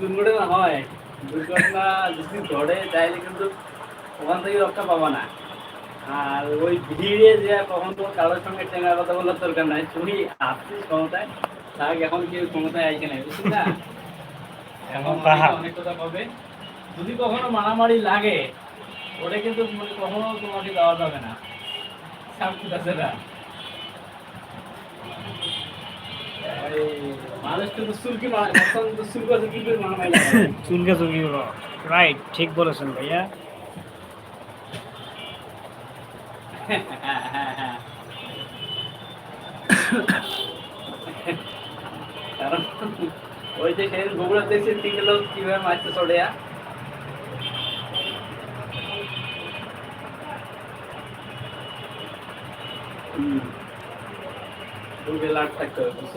দুর্ঘটনা হয় দুর্ঘটনা যদি ঘটে তাহলে কিন্তু ওখান থেকে রক্ষা না আর ওই ভিড়ে যে কখন কারোর সঙ্গে কথা বলার দরকার নাই তুমি ক্ষমতায় এখন কেউ ক্ষমতায় না এখন অনেক কথা পাবে যদি কখনো মারামারি লাগে ওটা কিন্তু কখনো তোমাকে দেওয়া যাবে না আছে না চুলকি মারা এখন তো চুল কাছে কি করে মারামারি লাগে চুলকে চুলকি রাইট ঠিক বলেছেন ভাইয়া কারণ ওই যে সেদিন বগুড়া দেখছি তিনটে লোক কীভাবে মারছে চড়ে দুটো লাট থাকতে হবে বুঝছ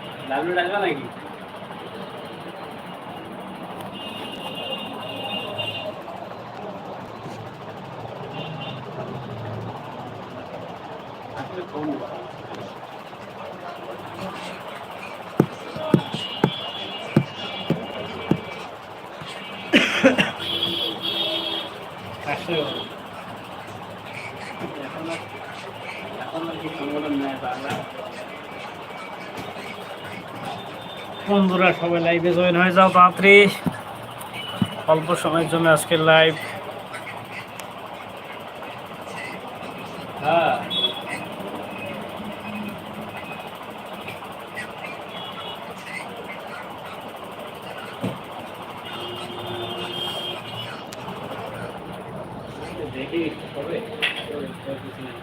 লাভলু ডাকবা নাকি আসলে ফোন আসলে এখন আর এখন আর কি সংগঠন নেয় বাংলা বন্ধুরা সবাই লাইভে জয়েন হয়ে যাও তাড়াতাড়ি। অল্প সময়ের জন্য আজকের লাইভ হ্যাঁ দেখি কবে কিছু নেই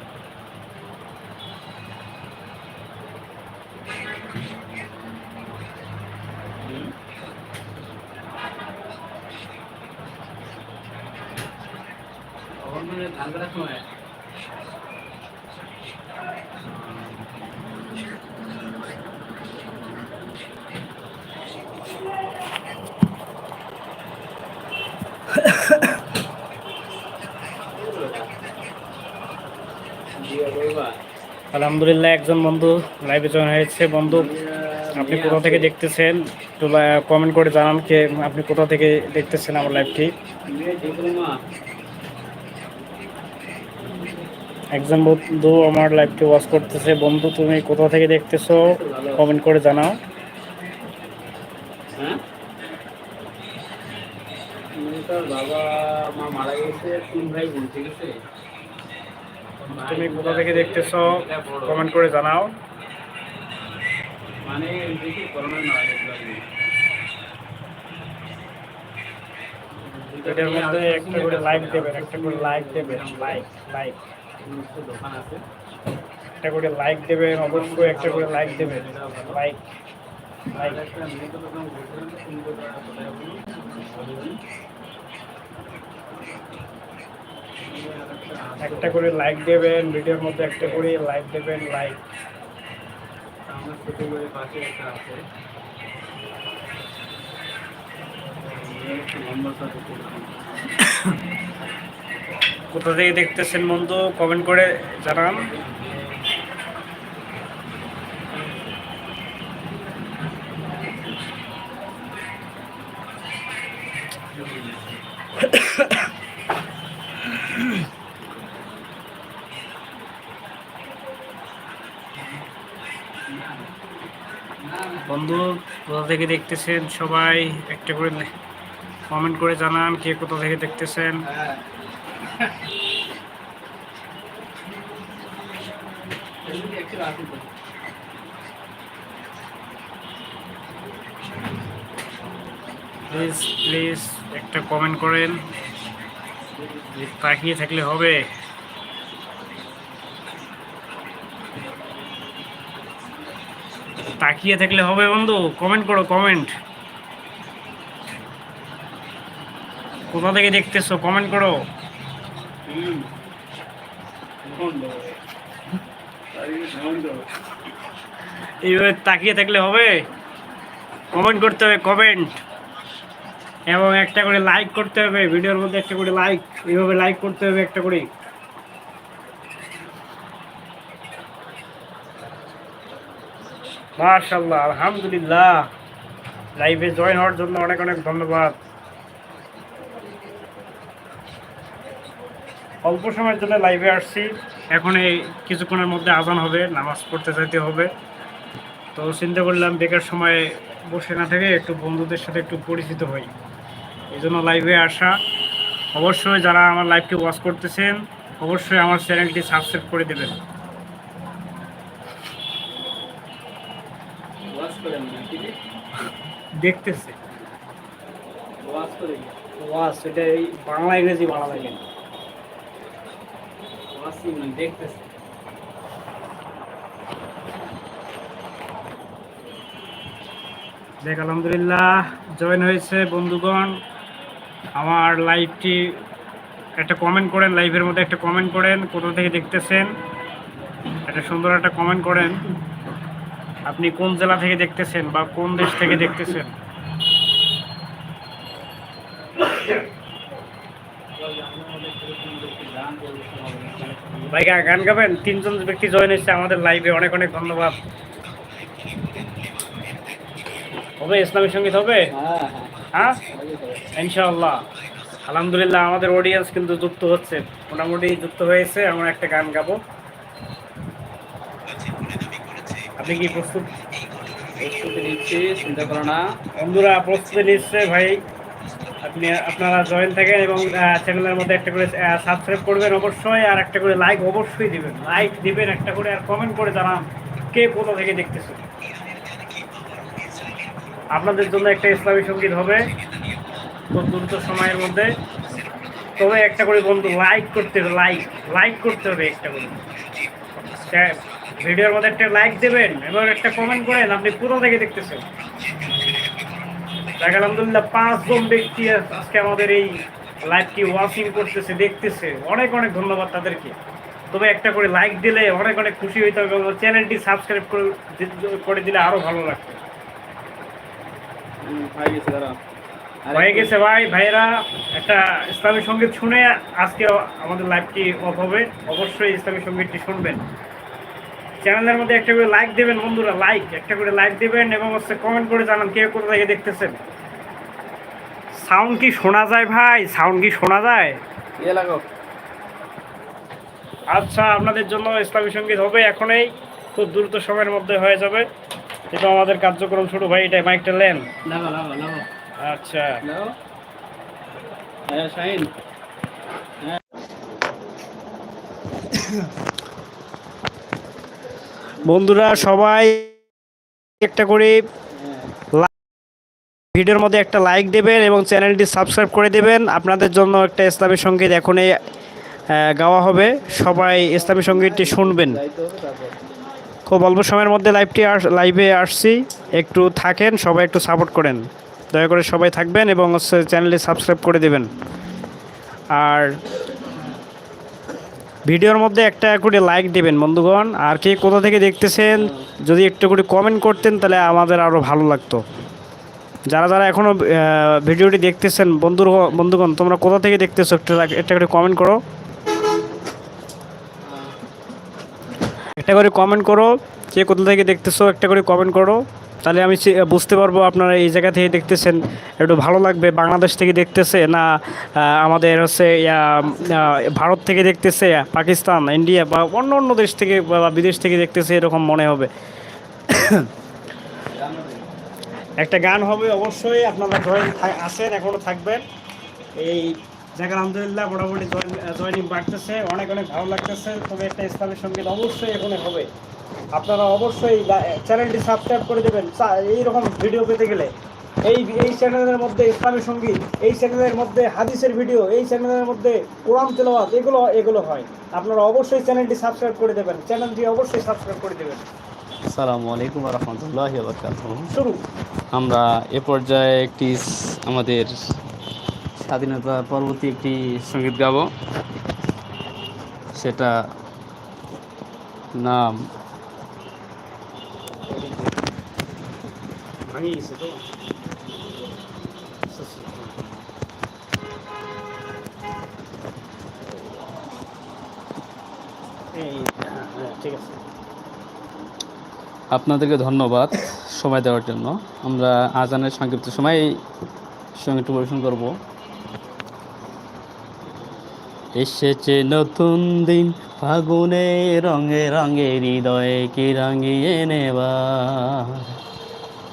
হুম। কখন মানে ধান কাটার সময় আলহামদুলিল্লাহ একজন বন্ধু লাইভে জয়েন হয়েছে। বন্ধু আপনি কোথা থেকে দেখতেছেন? একটু কমেন্ট করে জানান কে আপনি কোথা থেকে দেখতেছেন আমার লাইভটি একজন বন্ধু আমার লাইভটি ওয়াচ করতেছে। বন্ধু তুমি কোথা থেকে দেখতেছো? কমেন্ট করে জানাও। হ্যাঁ? তার বাবা মা মারা গেছে তিন ভাই বোন ঠিক আছে? তুমি কোথা থেকে দেখতেছ? কমেন্ট করে জানাও। মানে এটার মধ্যে একটা করে লাইক দেবেন একটা করে লাইক দেবেন লাইক লাইক দোকান আছে। একটা করে লাইক দেবেন অবশ্যই একটা করে লাইক দেবেন। লাইক লাইক একটা করে লাইক দেবেন ভিডিওর মধ্যে একটা করে লাইক দেবেন লাইক আমার ছোট পাশে একটা আছে। লম্বা কোথা থেকে দেখতেছেন বন্ধু? কমেন্ট করে জানান। বন্ধু, কোথা থেকে দেখতেছেন সবাই? একটা করে কমেন্ট করে জানান, কে কোথা থেকে দেখতেছেন? প্লিজ প্লিজ একটা কমেন্ট করেন। তাকিয়ে থাকলে হবে। তাকিয়ে থাকলে হবে বন্ধু কমেন্ট করো কমেন্ট কোথা থেকে দেখতেছো? কমেন্ট করো হুম ফোন দেবো তাই ফোন দেবো এইভাবে তাকিয়ে থাকলে হবে? কমেন্ট করতে হবে কমেন্ট এবং একটা করে লাইক করতে হবে, ভিডিওর মধ্যে একটা করে লাইক এইভাবে লাইক করতে হবে একটা করে। মাশাল্লাহ আলহামদুলিল্লাহ। লাইভে জয়েন হওয়ার জন্য অনেক অনেক ধন্যবাদ। অল্প সময়ের জন্য লাইভে আসছি। এখন এই কিছুক্ষণের মধ্যে আজান হবে নামাজ পড়তে যাইতে হবে। তো চিন্তা করলাম বেকার সময় বসে না থেকে একটু বন্ধুদের সাথে একটু পরিচিত হই। এই জন্য লাইভে আসা। অবশ্যই যারা আমার লাইভটি ওয়াচ করতেছেন অবশ্যই আমার চ্যানেলটি সাবস্ক্রাইব করে দেবেন। দেখতেছে। ওয়াশ করে ওয়াচ এটা এই বাংলা ইংরেজি ভালো লাগে। না, দেখতেছে। দেখ, আলহামদুলিল্লাহ জয়েন হয়েছে বন্ধুগণ। আমার লাইভটি একটা কমেন্ট করেন লাইভের মধ্যে একটা কমেন্ট করেন, কোথা থেকে দেখতেছেন? একটা সুন্দর একটা কমেন্ট করেন। আপনি কোন জেলা থেকে দেখতেছেন বা কোন দেশ থেকে দেখতেছেন? ভাই গান গাবেন? তিনজন ব্যক্তি জয়েন হয়েছে আমাদের লাইভে অনেক অনেক ধন্যবাদ। হবে? ইসলামী সংগীত হবে? হ্যাঁ? ইনশাআল্লাহ। আলহামদুলিল্লাহ আমাদের অডিয়েন্স কিন্তু যুক্ত হচ্ছে। মোটামুটি যুক্ত হয়েছে আমরা একটা গান গাবো। আপনি কি প্রস্তুত? প্রস্তুতি নিচ্ছি চিন্তা করো না। বন্ধুরা প্রস্তুতি নিচ্ছে ভাই। আপনি আপনারা জয়েন থাকেন এবং চ্যানেলের মধ্যে একটা করে সাবস্ক্রাইব করবেন অবশ্যই আর একটা করে লাইক অবশ্যই দিবেন। লাইক দিবেন, একটা করে আর কমেন্ট করে জানান কে কোথা থেকে দেখতেছে। আপনাদের জন্য একটা ইসলামী সংগীত হবে খুব দ্রুত সময়ের মধ্যে। তবে একটা করে বন্ধু লাইক করতে হবে লাইক লাইক করতে হবে একটা করে। ভিডিওর মধ্যে একটা লাইক দেবেন এবং একটা কমেন্ট করেন, আপনি পুরো থেকে দেখতেছেন? দেখ আলহামদুলিল্লাহ পাঁচজন ব্যক্তি আজকে আমাদের এই লাইভটি ওয়াচিং করতেছে দেখতেছে। অনেক অনেক ধন্যবাদ তাদেরকে। তবে একটা করে লাইক দিলে অনেক অনেক খুশি হইতে হবে চ্যানেলটি সাবস্ক্রাইব করে দিলে আরও ভালো লাগবে। হয়ে গেছে ভাই ভাইরা একটা ইসলামী সংগীত শুনে আজকে আমাদের লাইভটি অফ হবে। অবশ্যই ইসলামী সঙ্গীতটি শুনবেন। চ্যানেলের মধ্যে একটা করে লাইক দেবেন বন্ধুরা লাইক একটা করে লাইক দেবেন এবং হচ্ছে কমেন্ট করে জানান কে কোথা থেকে দেখতেছেন। সাউন্ড কি শোনা যায় ভাই? সাউন্ড কি শোনা যায়? ইয়ে আচ্ছা আপনাদের জন্য ইসলামী সংগীত হবে এখনই খুব দ্রুত সময়ের মধ্যে হয়ে যাবে। এটা আমাদের কার্যক্রম শুরু ভাই এটা মাইকটা লেন আচ্ছা। হ্যাঁ বন্ধুরা সবাই একটা করে ভিডিওর মধ্যে একটা লাইক দেবেন এবং চ্যানেলটি সাবস্ক্রাইব করে দেবেন। আপনাদের জন্য একটা ইসলামী সংগীত এখনই গাওয়া হবে। সবাই ইসলামী সঙ্গীতটি শুনবেন। খুব অল্প সময়ের মধ্যে লাইভটি লাইভে আসছি। একটু থাকেন, সবাই একটু সাপোর্ট করেন। দয়া করে সবাই থাকবেন এবং চ্যানেলটি সাবস্ক্রাইব করে দেবেন। আর ভিডিওর মধ্যে একটা করে লাইক দেবেন, বন্ধুগণ। আর কে কোথা থেকে দেখতেছেন, যদি একটু করে কমেন্ট করতেন, তাহলে আমাদের আরও ভালো লাগতো। যারা যারা এখনও ভিডিওটি দেখতেছেন, বন্ধুর বন্ধুগণ, তোমরা কোথা থেকে দেখতেছো, একটু একটা করে কমেন্ট করো। একটা করে কমেন্ট করো, কে কোথা থেকে দেখতেছো, একটা করে কমেন্ট করো। তাহলে আমি বুঝতে পারব আপনারা এই জায়গা থেকে দেখতেছেন, একটু ভালো লাগবে। বাংলাদেশ থেকে দেখতেছে না আমাদের হচ্ছে ভারত থেকে দেখতেছে, পাকিস্তান, ইন্ডিয়া বা অন্য অন্য দেশ থেকে বা বিদেশ থেকে দেখতেছে এরকম মনে হবে। একটা গান হবে অবশ্যই, আপনারা জয়েন আসেন এখনও থাকবেন। এই জায়গা আলহামদুলিল্লাহ, মোটামুটি জয়েনিং বাড়তেছে, অনেক অনেক ভালো লাগতেছে, তবে একটা ইসলামের সংগীত অবশ্যই এখানে হবে। আপনারা অবশ্যই চ্যানেলটি সাবস্ক্রাইব করে দেবেন। এইরকম ভিডিও পেতে গেলে এই এই চ্যানেলের মধ্যে ইসলামী সংগীত এই চ্যানেলের মধ্যে হাদিসের ভিডিও এই চ্যানেলের মধ্যে কোরআন তেলাওয়াত এগুলো এগুলো হয়। আপনারা অবশ্যই চ্যানেলটি সাবস্ক্রাইব করে দেবেন। চ্যানেলটি অবশ্যই সাবস্ক্রাইব করে দেবেন। আসসালামু আলাইকুম রহমতুল্লাহ শুরু। আমরা এ পর্যায়ে একটি আমাদের স্বাধীনতা পরবর্তী একটি সংগীত গাব। সেটা নাম ভাঙিয়ে গেছে আপনাদেরকে ধন্যবাদ সময় দেওয়ার জন্য। আমরা আজানের সংক্ষিপ্ত সময় সঙ্গীতটি পরিবেশন করব। এসেছে নতুন দিন, ফাগুনে রঙে রঙে হৃদয়ে কি রাঙিয়ে নেবার?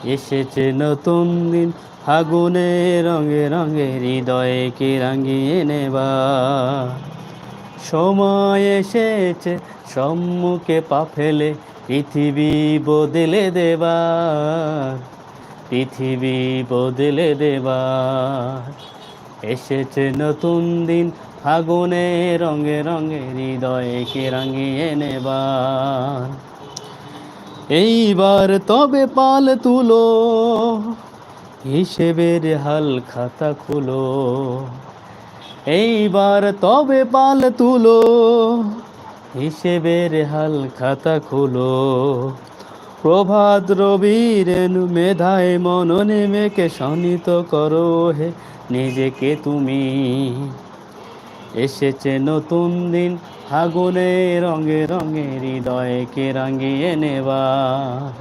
এসেছে নতুন দিন, ফাগুনে রঙে রঙে, হৃদয়ে কি রাঙিয়ে নেবার সময় এসেছে, সম্মুখে পা ফেলে পৃথিবী বদলে দেবা। পৃথিবী বদলে দেবা। এসেছে নতুন দিন, ফাগুনে রঙে রঙে, হৃদয়ে কে রাঙিয়ে নেবার এইবার তবে পাল তুলো, হিসেবের হাল খাতা খুলো। এইবার তবে পাল তুলো, হিসেবের হাল খাতা খুলো। প্রভাত রবির মেধায় মননে মেকে শনিত করো হে নিজেকে তুমি। এসেছে নতুন দিন ফাগুনে রঙে রঙে হৃদয়কে রাঙিয়ে নেবার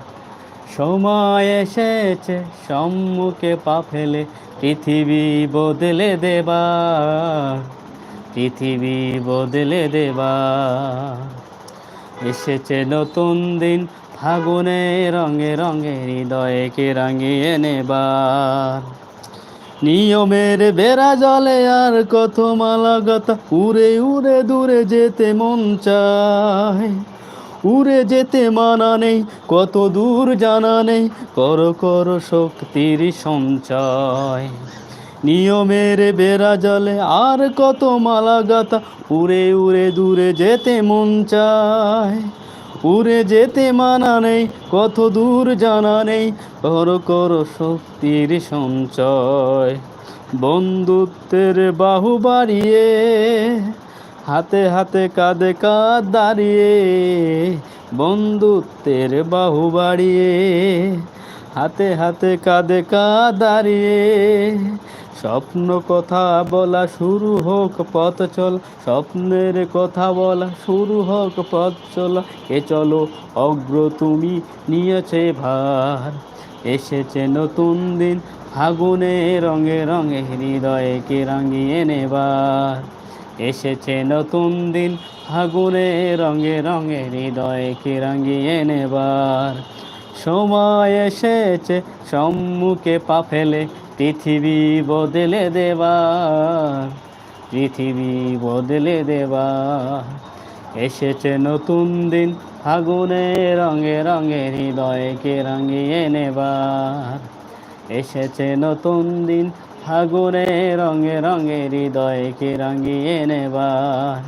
সময় এসেছে, সম্মুখে পা ফেলে পৃথিবী বদলে দেবা পৃথিবী বদলে দেবা এসেছে নতুন দিন, ফাগুনে রঙে রঙে হৃদয়কে রাঙিয়ে নেবার নিয়মের বেড়া জলে আর কত মালাগত উড়ে উড়ে, দূরে যেতে মন চায়। উড়ে যেতে মানা নেই, কত দূর জানা নেই, কর কর শক্তির সঞ্চয়। নিয়মের বেড়া জলে আর কত মালাগাতা উড়ে উড়ে, দূরে যেতে মন চায়। উড়ে যেতে মানা নেই, কত দূর জানা নেই। কর কর শক্তির সঞ্চয়, বন্ধুত্বের বাহু বাড়িয়ে, হাতে হাতে কাঁধে কাঁধ দাঁড়িয়ে, বন্ধুত্বের বাহু বাড়িয়ে, হাতে হাতে কাঁধে কাঁধ দাঁড়িয়ে স্বপ্ন কথা বলা শুরু হোক, পথ চল। স্বপ্নের কথা বলা শুরু হোক, পথ চলা। এ চলো, অগ্র তুমি নিয়েছে ভার। এসেছে নতুন দিন, ফাগুনে রঙে রঙে হৃদয়ে কে রাঙিয়ে নেবার। এসেছে নতুন দিন, ফাগুনে রঙে রঙে হৃদয়ে কে রাঙিয়ে নেবার। সময় এসেছে, সম্মুখে পা ফেলে পৃথিবী বদলে দেবার পৃথিবী বদলে দেবার এসেছে নতুন দিন, ফাগুনে রঙে রঙে, হৃদয়কে রাঙিয়ে নেবার এসেছে নতুন দিন, ফাগুনে রঙে রঙে, হৃদয়কে রাঙিয়ে নেবার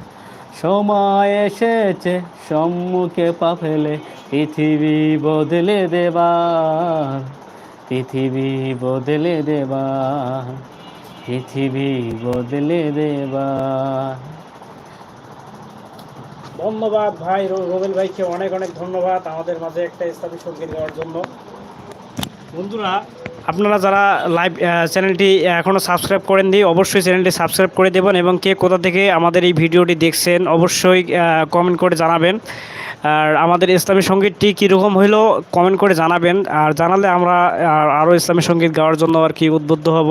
সময় এসেছে, সম্মুখে পা ফেলে, পৃথিবী বদলে দেবার পৃথিবী বদলে দেবার পৃথিবী বদলে দেবার ধন্যবাদ ভাই রোবেল ভাইকে, অনেক অনেক ধন্যবাদ আমাদের মাঝে একটা স্থাপিত সংগীত দেওয়ার জন্য। বন্ধুরা, আপনারা যারা লাইভ চ্যানেলটি এখনও সাবস্ক্রাইব করেন দিই অবশ্যই চ্যানেলটি সাবস্ক্রাইব করে দেবেন এবং কে কোথা থেকে আমাদের এই ভিডিওটি দেখছেন অবশ্যই কমেন্ট করে জানাবেন। আর আমাদের ইসলামী সঙ্গীতটি কীরকম হইল কমেন্ট করে জানাবেন। আর জানালে আমরা আরও ইসলামী সংগীত গাওয়ার জন্য আর কি উদ্বুদ্ধ হব।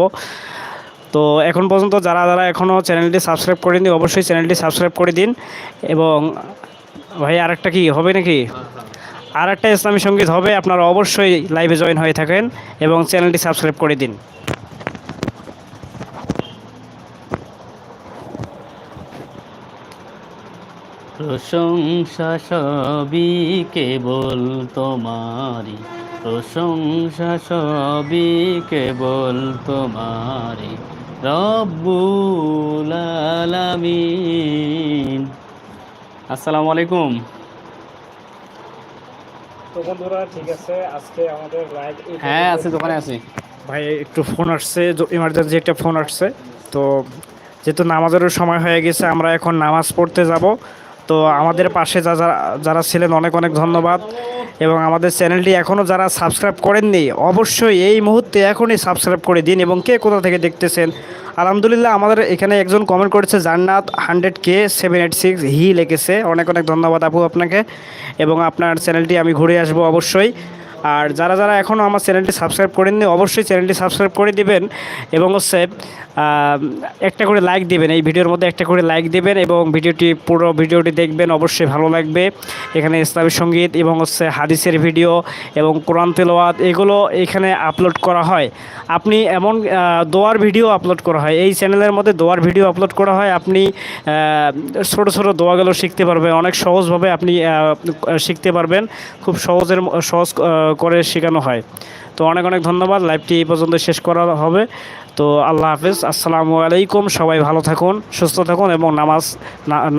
তো এখন পর্যন্ত যারা যারা এখনও চ্যানেলটি সাবস্ক্রাইব করেননি, অবশ্যই চ্যানেলটি সাবস্ক্রাইব করে দিন। এবং ভাই, আরেকটা কি, হবে নাকি? আর একটা ইসলামী সংগীত হবে, আপনারা অবশ্যই লাইভে জয়েন হয়ে থাকেন এবং চ্যানেলটি সাবস্ক্রাইব করে দিন। প্রশংসা সবই কেবল তোমারি প্রশংসা সবই কেবল তোমারি রব্বুল আলামিন। আসসালামু আলাইকুম। তো বন্ধুরা ঠিক আছে আজকে আমাদের লাইভ হ্যাঁ আছি দোকানে আছি। ভাই একটু ফোন আসছে ইমার্জেন্সি একটা ফোন আসছে। তো যেহেতু নামাজেরও সময় হয়ে গেছে আমরা এখন নামাজ পড়তে যাব। তো আমাদের পাশে যা যারা যারা ছিলেন, অনেক অনেক ধন্যবাদ। এবং আমাদের চ্যানেলটি এখনও যারা সাবস্ক্রাইব করেননি, অবশ্যই এই মুহূর্তে এখনই সাবস্ক্রাইব করে দিন এবং কে কোথা থেকে দেখতেছেন, আলহামদুলিল্লাহ আমাদের এখানে একজন কমেন্ট করেছে, Jannat hundred K seven eight six হি লেগেছে অনেক অনেক ধন্যবাদ আপু আপনাকে এবং আপনার চ্যানেলটি আমি ঘুরে আসব অবশ্যই। আর যারা যারা এখনও আমার চ্যানেলটি সাবস্ক্রাইব করেননি, অবশ্যই চ্যানেলটি সাবস্ক্রাইব করে দিবেন এবং হচ্ছে একটা করে লাইক দিবেন, এই ভিডিওর মধ্যে একটা করে লাইক দিবেন এবং ভিডিওটি, পুরো ভিডিওটি দেখবেন, অবশ্যই ভালো লাগবে। এখানে ইসলামী সংগীত এবং হচ্ছে হাদিসের ভিডিও এবং কোরআন তেলাওয়াত, এগুলো এখানে আপলোড করা হয়। আপনি এমন দোয়ার ভিডিও আপলোড করা হয়, এই চ্যানেলের মধ্যে দোয়ার ভিডিও আপলোড করা হয়, আপনি ছোট ছোট দোয়াগুলো শিখতে পারবেন, অনেক সহজভাবে আপনি শিখতে পারবেন, খুব সহজের, সহজ করে শেখানো হয়। তো অনেক অনেক ধন্যবাদ। লাইভটি এই পর্যন্ত শেষ করা হবে। তো আল্লাহ হাফিজ। আসসালামু আলাইকুম। সবাই ভালো থাকুন, সুস্থ থাকুন এবং নামাজ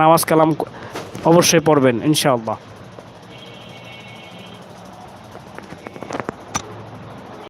নামাজ কালাম অবশ্যই পড়বেন, ইনশাআল্লাহ।